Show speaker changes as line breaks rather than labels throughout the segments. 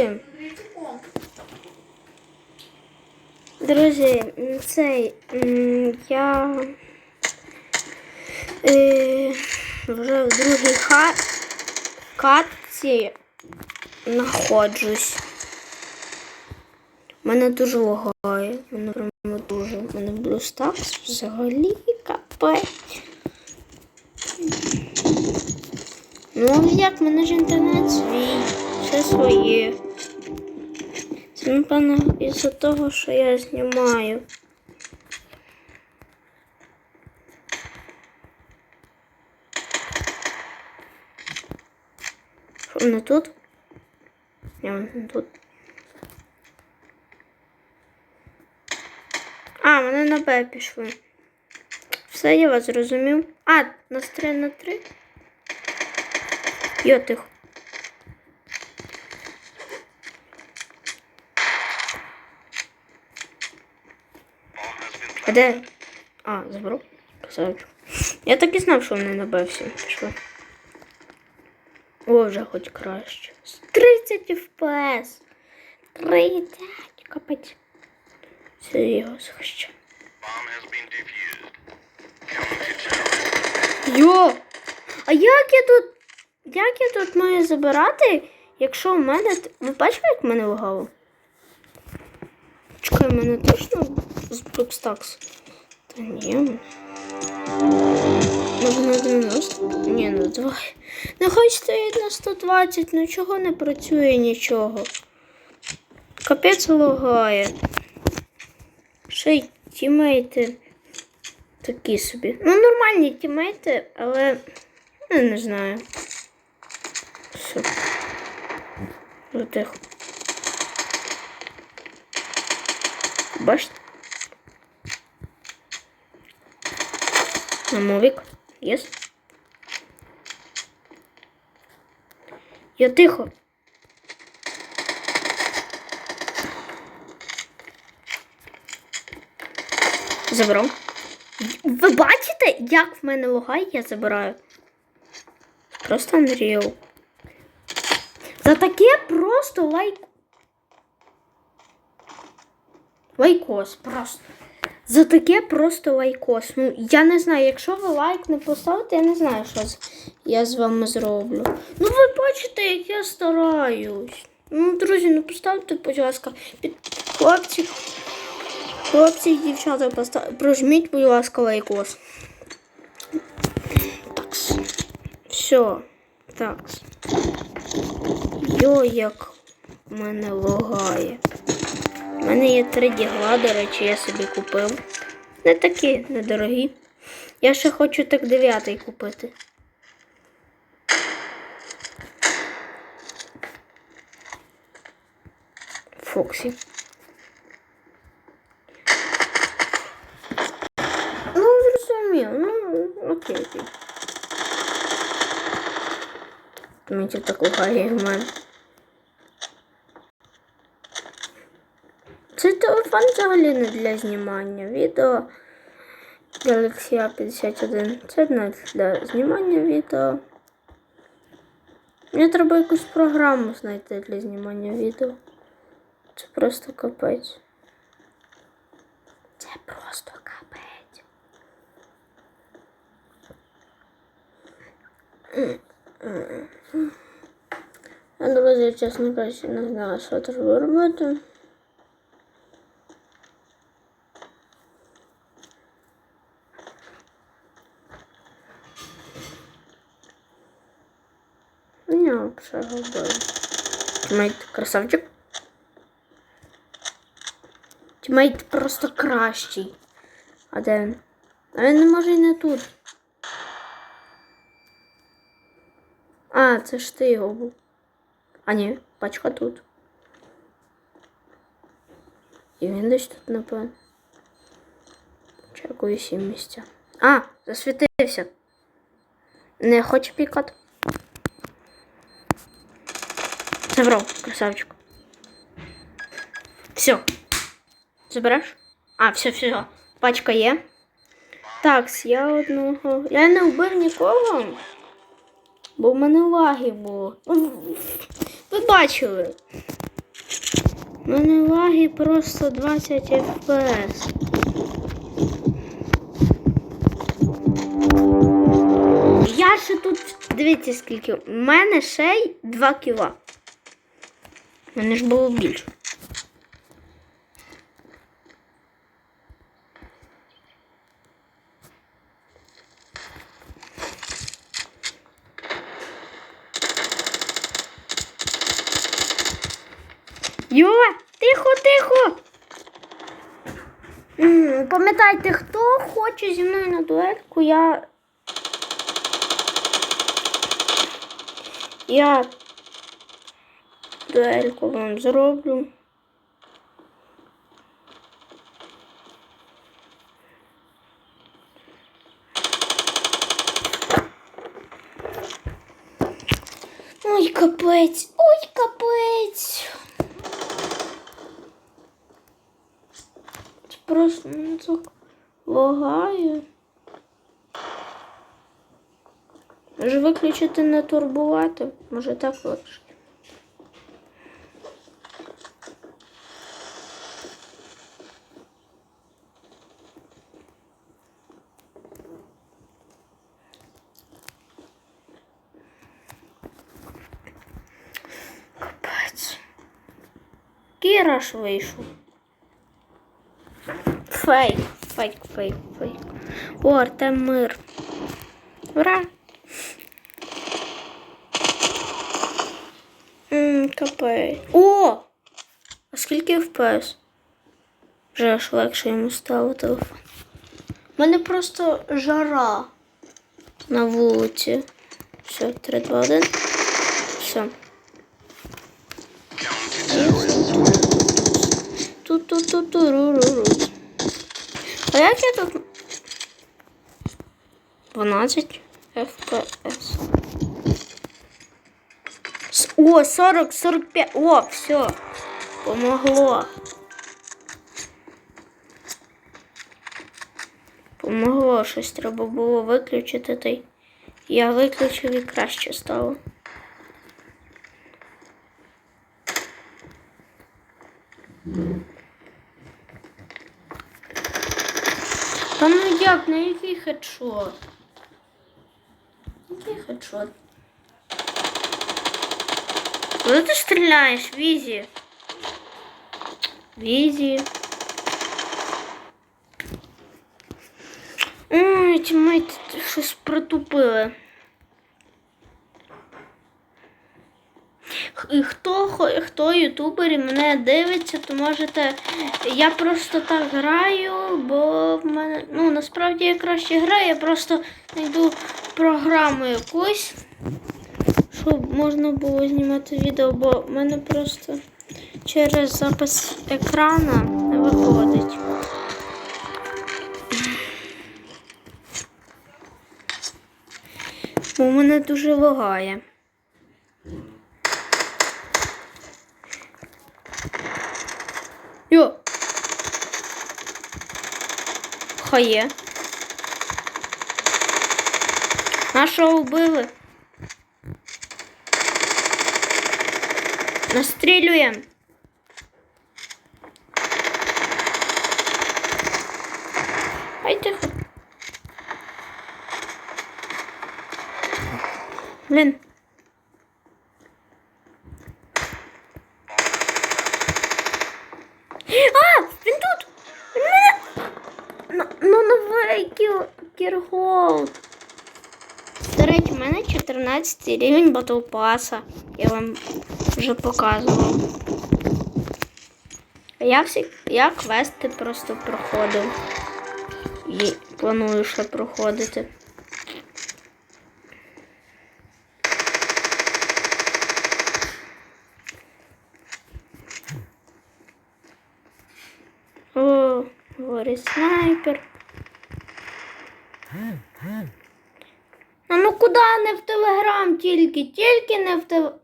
Друзі, друзі, цей я е, вже в другій ха- катці знаходжусь. Мене дуже лагає. Мене прямо дуже. Мене блюстакс взагалі капець. Ну, як мене ж інтернет свій, все своє. Це, напевно, із-за того, що я знімаю. Що не тут? Ні, не тут. А, вони на Б пішли. Все, я вас зрозумів. А, нас 3 на 3. Йо, А де? А, забрав. Красавчик. Я так і знав, що вони на Б всі пішли. О, вже хоч краще. 30 FPS. 30. Капець. Серйозно ще. Йо! А як я тут. Як я тут маю забирати, якщо в мене. Ви бачите, як в мене лагало? Чекай, мене точно з Брукстакс? Та ні. Може на 90? Ні, на 2. Нехай стоїть на 120, ну чого не працює нічого. Капець лагає. Ще й тімейти такі собі. Ну, нормальні тімейти, але ну, не знаю. Все. Затихо. Бачите? На мовік. Єс. Я тихо. Забрав. Ви бачите, як в мене лагає, я забираю. Просто Unreal. За таке просто лайк. Лайкос просто. За таке просто лайкос. Ну, я не знаю, якщо ви лайк не поставите, я не знаю, що я з вами зроблю. Ну, ви бачите, як я стараюсь. Ну, друзі, ну поставте, будь ласка, під хлопці. Хлопці дівчата, постав... прожміть, будь ласка, лайкос. Так. Все. Так. Йо, як мене лагає. У мене є три дігла, до речі, я собі купив. Не такі недорогі. Я ще хочу так дев'ятий купити. Фоксі. Ну, зрозумів. Ну, окей, окей. Мені так лагає в мене. Цей телефон взагалі не для знімання відео. Galaxy A51. Це не для знімання відео. Мені треба якусь програму знайти для знімання відео. Це просто капець. Це просто капець. Друзі, чесно кажучи, не знаю, що треба робити. Все робив. Тімейт красавчик. Тімейт просто кращий. А де він? А він може і не тут. А, це ж ти його був. А ні, пачка тут. І він десь тут, напевно. Чекаю сім місця. А, засвітився. Не хоче пікати. Забрав, красавчик. Все. Забереш? А, все, все. Пачка є. Так, я одного. Я не вбив нікого. Бо в мене лаги було. Ви бачили. У мене лаги просто 20 FPS. Я ще тут, дивіться скільки. У мене ще й 2 кіла. Мене ж було більше. Йо, тихо, тихо. Пам'ятайте, хто хоче зі мною на дуельку, я. Я дуельку вам зроблю. Ой, капець, ой, капець. Це Просто ну, так лагає. Може виключити не турбувати? Може так легше. Капець. Кіраш вийшов. Фейк, фейк, фейк, фейк. О, Артем Мир. Ура! Ммм, капець. О! А скільки FPS? Вже аж легше йому стало телефон. У мене просто жара на вулиці. Все, 3, 2, 1. Все. Ту-ту-ту-ту-ру-ру-ру. А як я тут? 12 FPS. О, 40, 45. О, все. Помогло. Помогло, щось треба було виключити, та я виключив і краще стало. Та ну як, на який хедшот? Який хедшот? Куди ти стріляєш, Візі? Візі. Ой, тімейти щось притупили. Хто, хто ютубері мене дивиться, то можете. Я просто так граю, бо в мене. Ну, насправді я краще граю, я просто знайду програму якусь, щоб можна було знімати відео, бо в мене просто через запис екрана не виходить. Бо мене дуже лагає. Йо. Хає. Нашого вбили. Настрілюємо. Блін. 13 рівень батл паса. Я вам вже показував. Я всі, я квести просто проходив. І планую ще проходити. О, говорить снайпер. А ну не в телеграм тільки, тільки не в телеграм.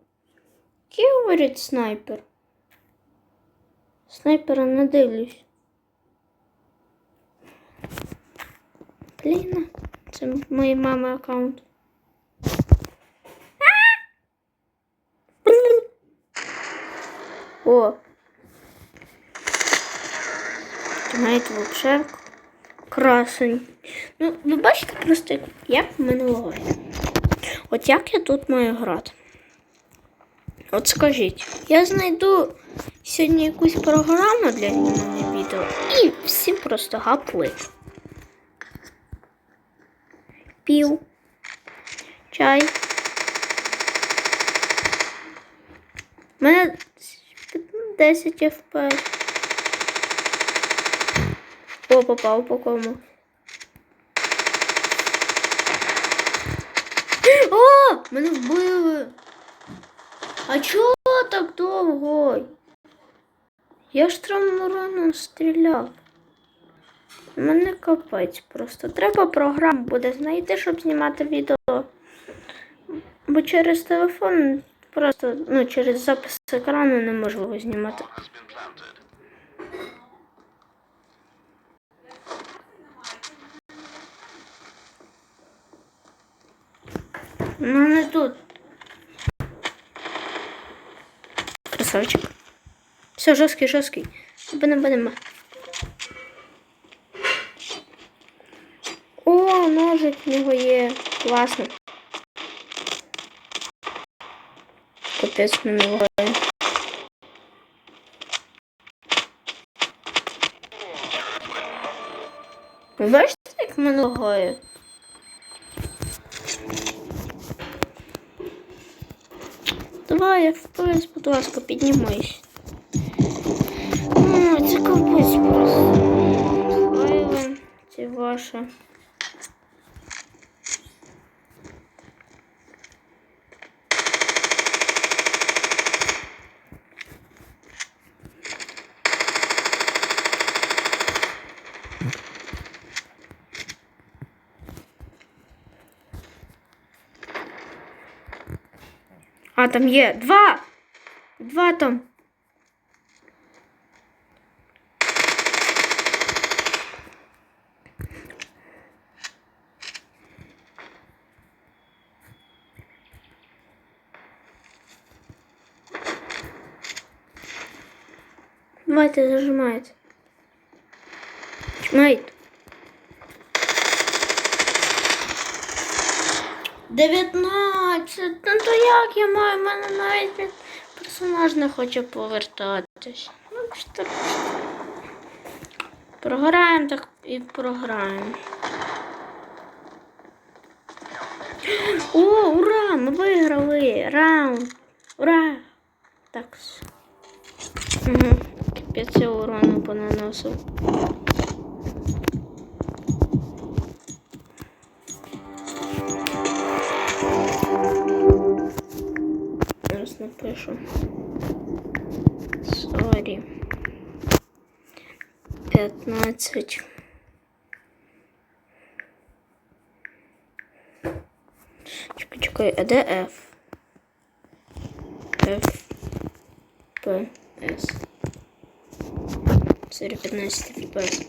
Який говорить снайпер? Снайпера не дивлюсь. Блін, це моєї мами аккаунт. О, Тімейт взагалі красень. Ну, ви бачите просто, як- в мене лагає. От як я тут маю грати? От скажіть, я знайду сьогодні якусь програму для знімання відео і всі просто гапли. Пів. Чай. У мене 10 FPS. О, попав по кому. О! Мене вбили! А чого так довго? Я ж травмуроном стріляв. Мене капець просто. Треба програму буде знайти, щоб знімати відео. Бо через телефон просто, ну, через запис екрану неможливо знімати. Ну не тут. Красавчик. Все, жорсткий, жорсткий. Будемо, будемо. О, ножик в нього є. Класно. Капець мене лагає. Ви бачите, як мене лагає? Давай, FPS, будь ласка, піднімайся. О, це капець просто. Це ваше. А, там є два! Два там. Давайте зажимайте. Чмейт. 19. Ну то як я маю? У мене навіть персонаж не хоче повертатись. Ну, що. Програємо так і програємо. О, ура! Ми виграли! Раунд! Ура! Так. Угу. Капець я урону понаносив. Напишу. Сорі. 15. Чекай, чекай, а де F? F. P. S. Сорі, 15 FPS.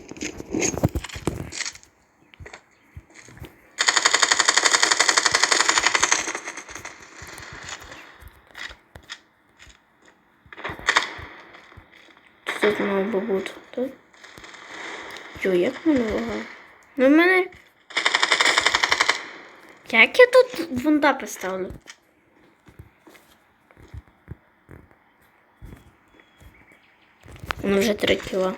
Мав би бути. Тут. Йо, як мене лагає? Ну, в мене. Як я тут вунда поставлю? Ну, вже три кіла.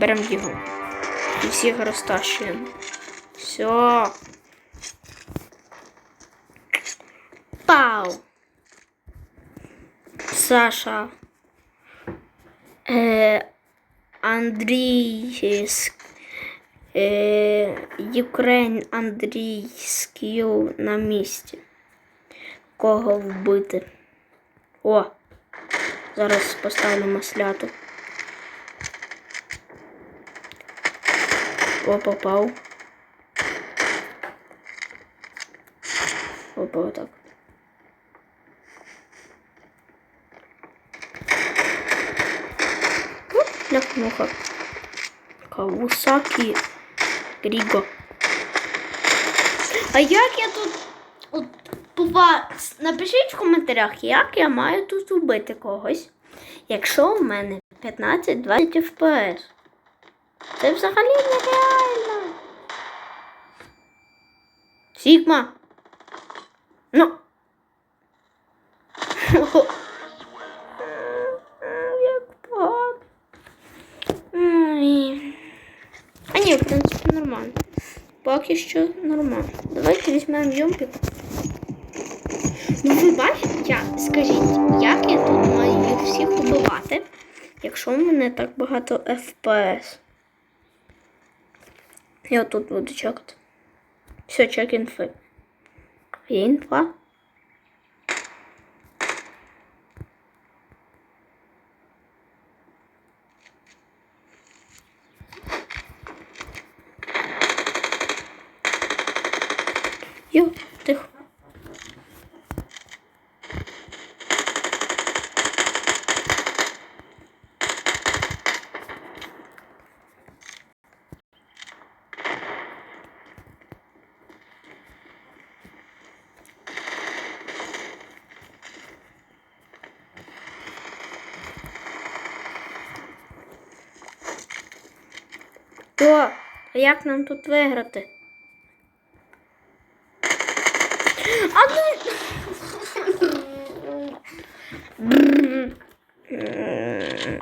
Беремо його. І всіх розташуємо. Все. Пау. Саша. Е, Андрій. Е, Ukraine Андрій Скіл на місці. Кого вбити? О! Зараз поставлю масляту. О, попав. Опа, отак. Ляхнуха. Кавусакі Гріго. А як я тут. От, пова... Напишіть в коментарях, як я маю тут убити когось, якщо в мене 15-20 FPS. Це взагалі нереально. Сігма. Ну. Як погано. А ні, в принципі, нормально. Поки що нормально. Давайте візьмемо юмпік. Ну ви бачите, скажіть, як я тут маю їх всіх убивати, якщо в мене так багато FPS? Я тут буду чекати. Все, чек інфи. Є інфа. Йо, тихо. Як нам тут виграти? А ну.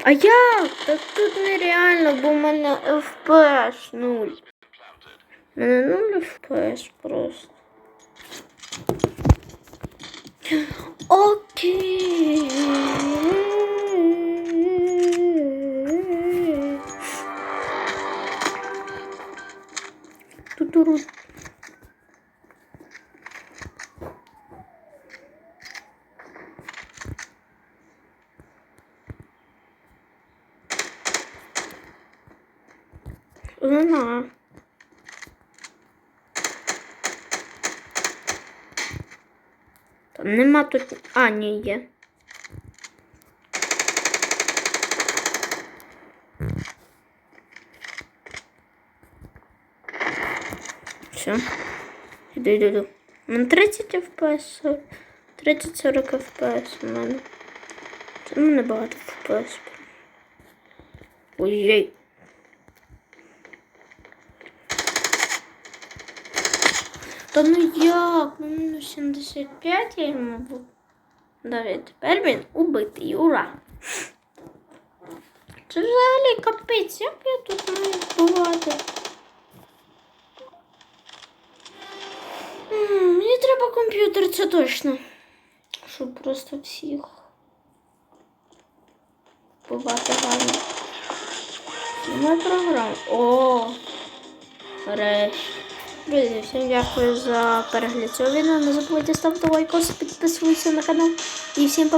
А як? Так тут нереально, бо в мене FPS 0. У мене 0 FPS просто. Окей. Не знаю. Там нема тут. А, ні, є. Все. Іду, іду, іду. У мене 30 FPS. 30-40 FPS у мене. Це мене багато FPS. Ой-ой. Та ну як? Ну мінус 75 я йому був. Давай, тепер він убитий. Ура! Це взагалі капець, як я тут маю вбивати? Мені треба комп'ютер, це точно. Щоб просто всіх побати гарно. Немає програм. О! Нарешті. Друзі, всім дякую за перегляд цього відео. Не забудьте ставити лайк, підписуйтесь на канал. І всім па